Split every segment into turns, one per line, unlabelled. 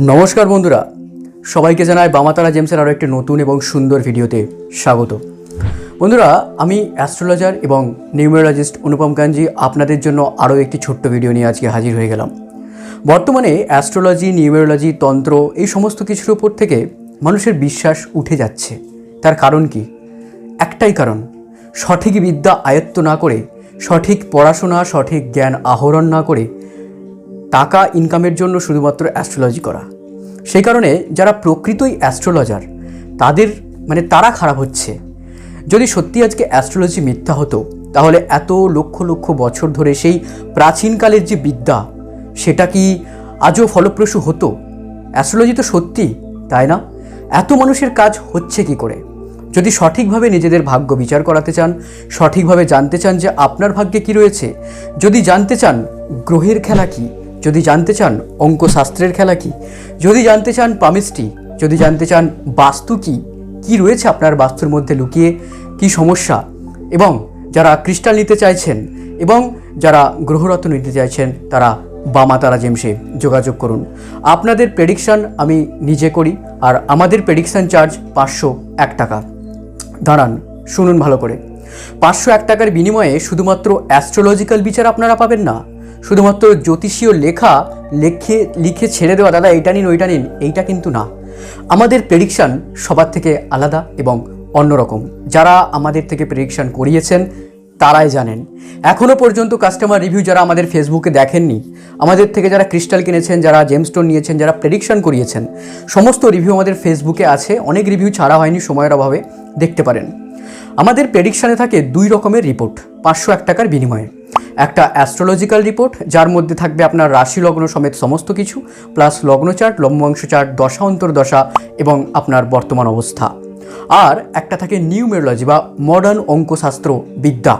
নমস্কার বন্ধুরা। সবাইকে জানাই বামাতারা জেমসের আরও একটি নতুন এবং সুন্দর ভিডিওতে স্বাগত। বন্ধুরা, আমি অ্যাস্ট্রোলজার এবং নিউমেরোলজিস্ট অনুপম কাঞ্জি আপনাদের জন্য আরও একটি ছোট্ট ভিডিও নিয়ে আজকে হাজির হয়ে গেলাম। বর্তমানে অ্যাস্ট্রোলজি, নিউমেরোলজি, তন্ত্র এই সমস্ত কিছুর উপর থেকে মানুষের বিশ্বাস উঠে যাচ্ছে। তার কারণ কি? একটাই কারণ, সঠিক বিদ্যা আয়ত্ত না করে, সঠিক পড়াশোনা, সঠিক জ্ঞান আহরণ না করে টাকা ইনকামের জন্য শুধুমাত্র অ্যাস্ট্রোলজি করা। সেই কারণে যারা প্রকৃতই অ্যাস্ট্রোলজার তাদের মানে তারা খারাপ হচ্ছে। যদি সত্যি আজকে অ্যাস্ট্রোলজি মিথ্যা হতো, তাহলে এত লক্ষ লক্ষ বছর ধরে সেই প্রাচীনকালের যে বিদ্যা, সেটা কি আজও ফলপ্রসূ হতো? অ্যাস্ট্রোলজি তো সত্যি, তাই না? এত মানুষের কাজ হচ্ছে কি করে? যদি সঠিকভাবে নিজেদের ভাগ্য বিচার করাতে চান, সঠিকভাবে জানতে চান যে আপনার ভাগ্যে কি রয়েছে, যদি জানতে চান, গ্রহের খেলা কি যদি জানতে চান অঙ্কশাস্ত্রের খেলা কি, যদি জানতে চান পামিস্ট্রি যদি জানতে চান বাস্তু কি কি রয়েছে আপনার বাস্তুর মধ্যে লুকিয়ে, কি সমস্যা, এবং যারা ক্রিস্টাল নিতে চাইছেন, এবং যারা গ্রহরত্ন নিতে চাইছেন, তারা বামা তারা জেমসে যোগাযোগ করুন। আপনাদের প্রেডিকশান আমি নিজে করি, আর আমাদের প্রেডিকশান চার্জ পাঁচশো এক টাকা। দাঁড়ান, শুনুন ভালো করে। পাঁচশো এক টাকার বিনিময়ে শুধুমাত্র অ্যাস্ট্রোলজিক্যাল বিচার আপনারা পাবেন না শুধুমাত্র জ্যোতিষীয় লেখা লেখে, লিখে ছেড়ে দেওয়া, দাদা, এইটা নিন, ওইটা নিন, এইটা কিন্তু না। আমাদের প্রেডিকশান সবার থেকে আলাদা এবং অন্যরকম। যারা আমাদের থেকে প্রেডিকশান করিয়েছেন, তারাই জানেন। এখনও পর্যন্ত কাস্টমার রিভিউ যারা আমাদের ফেসবুকে দেখেননি, আমাদের থেকে যারা ক্রিস্টাল কিনেছেন, যারা জেমস্টোন নিয়েছেন, যারা প্রেডিকশন করিয়েছেন, সমস্ত রিভিউ আমাদের ফেসবুকে আছে। অনেক রিভিউ ছাড়া হয়নি, সময়ের অভাবে দেখতে পারেন। আমাদের প্রেডিকশানে থাকে দুই রকমের রিপোর্ট পাঁচশো এক টাকার বিনিময়ে। একটা অ্যাস্ট্রোলজিক্যাল রিপোর্ট যার মধ্যে থাকবে আপনার রাশি লগ্ন সমেত সমস্ত কিছু প্লাস লগ্ন চার্ট লম্বাংশ চার্ট দশা, অন্তর্দশা এবং আপনার বর্তমান অবস্থা। আর একটা থাকে নিউমেরোলজি বা মডার্ন অঙ্কশাস্ত্র বিদ্যা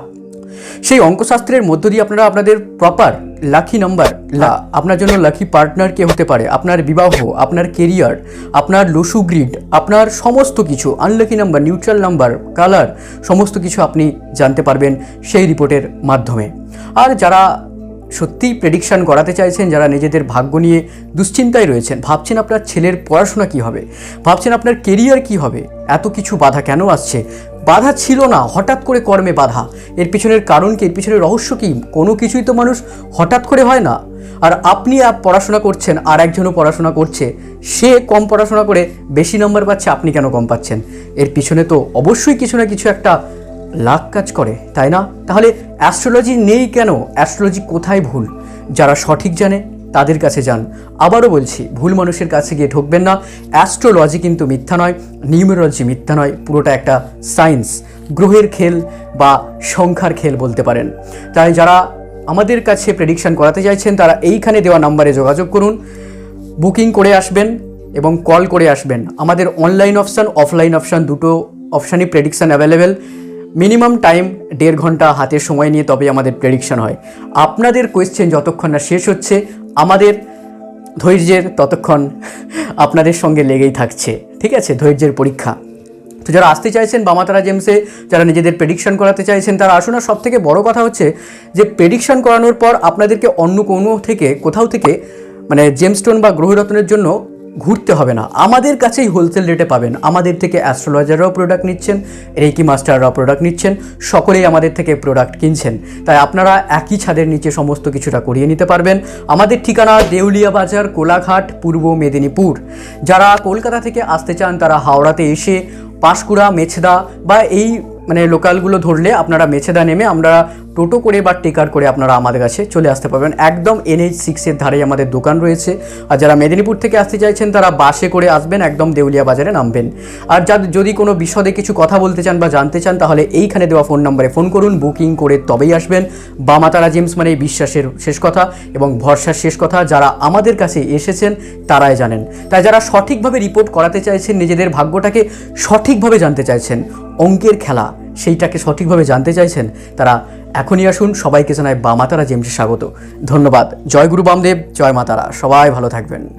সেই অঙ্কশাস্ত্রের মধ্য দিয়ে আপনারা আপনাদের প্রপার লাকি নাম্বার লা আপনার জন্য লাকি পার্টনার কে হতে পারে? আপনার বিবাহ আপনার কেরিয়ার আপনার লসু গ্রিড আপনার সমস্ত কিছু unlucky number neutral number colour সমস্ত কিছু আপনি জানতে পারবেন সেই রিপোর্টের মাধ্যমে। আর যারা সত্যিই প্রেডিকশান করাতে চাইছেন যারা নিজেদের ভাগ্য নিয়ে দুশ্চিন্তায় রয়েছেন ভাবছেন আপনার ছেলের পড়াশোনা কি হবে? ভাবছেন আপনার কেরিয়ার কি হবে? এত কিছু বাধা কেন আসছে? বাধা ছিল না, হঠাৎ করে কর্মে বাধা। এর পিছনের কারণ কি, এর পিছনের রহস্য কি? কোনো কিছুই তো মানুষ হঠাৎ করে হয় না। আর আপনি আপ পড়াশোনা করছেন, আর একজনও পড়াশোনা করছে, সে কম পড়াশোনা করে বেশি নম্বর পাচ্ছে, আপনি কেন কম পাচ্ছেন? এর পিছনে তো অবশ্যই কিছু না কিছু একটা লাখ কাজ করে, তাই না? তাহলে অ্যাস্ট্রোলজি নেই কেন? অ্যাস্ট্রোলজি কোথায় ভুল? যারা সঠিক জানে তাদের কাছে যান। আবারও বলছি, ভুল মানুষের কাছে গিয়ে ঠকবেন না। অ্যাস্ট্রোলজি কিন্তু মিথ্যা নয় নিউমেরোলজি মিথ্যা নয়, পুরোটা একটা সায়েন্স গ্রহের খেল বা সংখ্যার খেল বলতে পারেন। তাই যারা আমাদের কাছে প্রেডিকশন করাতে চাইছেন, তারা এইখানে দেওয়া নাম্বারে যোগাযোগ করুন। বুকিং করে আসবেন এবং কল করে আসবেন। আমাদের অনলাইন অপশান অফলাইন অপশান দুটো অপশানই প্রেডিকশান অ্যাভেলেবেল মিনিমাম টাইম দেড় ঘণ্টা হাতের সময় নিয়ে তবে আমাদের প্রেডিকশান হয়। আপনাদের কোয়েশ্চেন যতক্ষণ না শেষ হচ্ছে আমাদের ধৈর্যের ততক্ষণ আপনাদের সঙ্গে লেগেই থাকছে, ঠিক আছে? ধৈর্যের পরীক্ষা। তো যারা আসতে চাইছেন, বামাতারা জেমসে, যারা নিজেদের প্রেডিকশন করাতে চাইছেন, তারা আসুন আর সব থেকে বড় কথা হচ্ছে যে প্রেডিকশন করানোর পর আপনাদেরকে অন্য কোনো থেকে, কোথাও থেকে মানে জেমস্টোন বা গ্রহরত্নের জন্য ঘুরতে হবে না। আমাদের কাছেই হোলসেল রেটে পাবেন। আমাদের থেকে অ্যাস্ট্রোলজাররাও প্রোডাক্ট নিচ্ছেন রেকি মাস্টাররাও প্রোডাক্ট নিচ্ছেন, সকলেই আমাদের থেকে প্রোডাক্ট কিনছেন। তাই আপনারা একই ছাদের নিচে সমস্ত কিছুটা করিয়ে নিতে পারবেন। আমাদের ঠিকানা দেউলিয়া বাজার, কোলাঘাট, পূর্ব মেদিনীপুর। যারা কলকাতা থেকে আসতে চান, তারা হাওড়াতে এসে পাঁশকুড়া, মেছেদা বা এই মানে লোকালগুলো ধরলে আপনারা মেছেদা নেমে আমরা টোটো করে বা টেকার করে আপনারা আমাদের কাছে চলে আসতে পারবেন। একদম এনএইচ সিক্সের ধারেই আমাদের দোকান রয়েছে। আর যারা মেদিনীপুর থেকে আসতে চাইছেন, তারা বাসে করে আসবেন, একদম দেউলিয়া বাজারে নামবেন। আর যাদের যদি কোনো বিশদে কিছু কথা বলতে চান বা জানতে চান, তাহলে এইখানে দেওয়া ফোন নম্বরে ফোন করুন, বুকিং করে তবেই আসবেন। বামাতারা জেমস মানে বিশ্বাসের শেষ কথা এবং ভরসার শেষ কথা। যারা আমাদের কাছে এসেছেন, তারাই জানেন। তাই যারা সঠিকভাবে রিপোর্ট করাতে চাইছেন, নিজেদের ভাগ্যটাকে সঠিকভাবে জানতে চাইছেন, অঙ্কের খেলা। সেইটাকে সঠিকভাবে জানতে চাইছেন, তারা এখনই আসুন। সবাইকে জানায় বামাতারা জেমসে স্বাগত। ধন্যবাদ। জয় গুরু বামদেব, জয় মাতারা। সবাই ভালো থাকবেন।